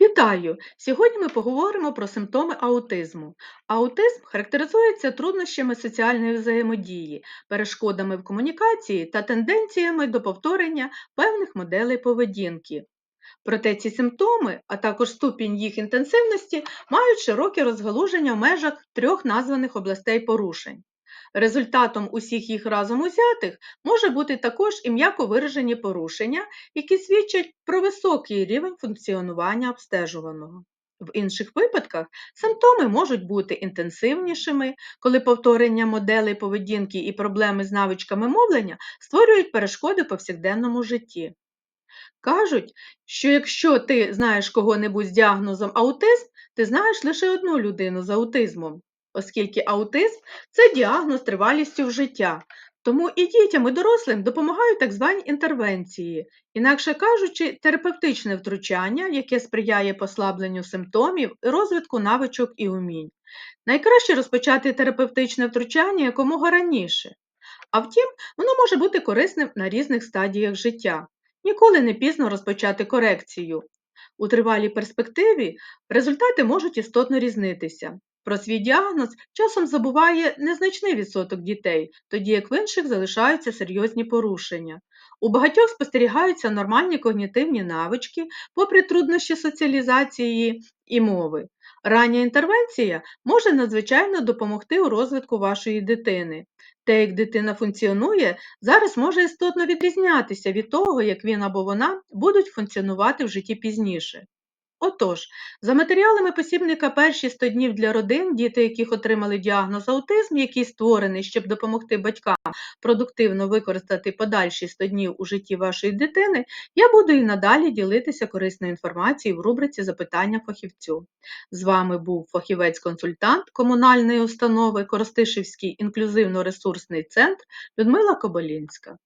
Вітаю! Сьогодні ми поговоримо про симптоми аутизму. Аутизм характеризується труднощами соціальної взаємодії, перешкодами в комунікації та тенденціями до повторення певних моделей поведінки. Проте ці симптоми, а також ступінь їх інтенсивності, мають широке розгалуження в межах трьох названих областей порушень. Результатом усіх їх разом узятих може бути також і м'яко виражені порушення, які свідчать про високий рівень функціонування обстежуваного. В інших випадках симптоми можуть бути інтенсивнішими, коли повторення моделей поведінки і проблеми з навичками мовлення створюють перешкоди повсякденному житті. Кажуть, що якщо ти знаєш кого-небудь з діагнозом аутизм, ти знаєш лише одну людину з аутизмом, оскільки аутизм це діагноз тривалістю в життя. Тому і дітям, і дорослим допомагають так звані інтервенції, інакше кажучи, терапевтичне втручання, яке сприяє послабленню симптомів розвитку навичок і умінь. Найкраще розпочати терапевтичне втручання якомога раніше. А втім, воно може бути корисним на різних стадіях життя. Ніколи не пізно розпочати корекцію. У тривалій перспективі результати можуть істотно різнитися. Про свій діагноз часом забуває незначний відсоток дітей, тоді як в інших залишаються серйозні порушення. У багатьох спостерігаються нормальні когнітивні навички, попри труднощі соціалізації і мови. Рання інтервенція може надзвичайно допомогти у розвитку вашої дитини. Те, як дитина функціонує, зараз може істотно відрізнятися від того, як він або вона будуть функціонувати в житті пізніше. Отож, за матеріалами посібника перші 100 днів для родин, діти, яких отримали діагноз аутизм, який створений, щоб допомогти батькам продуктивно використати подальші 100 днів у житті вашої дитини, я буду і надалі ділитися корисною інформацією в рубриці Запитання фахівцю. З вами був фахівець-консультант комунальної установи Коростишівський інклюзивно-ресурсний центр Людмила Коболінська.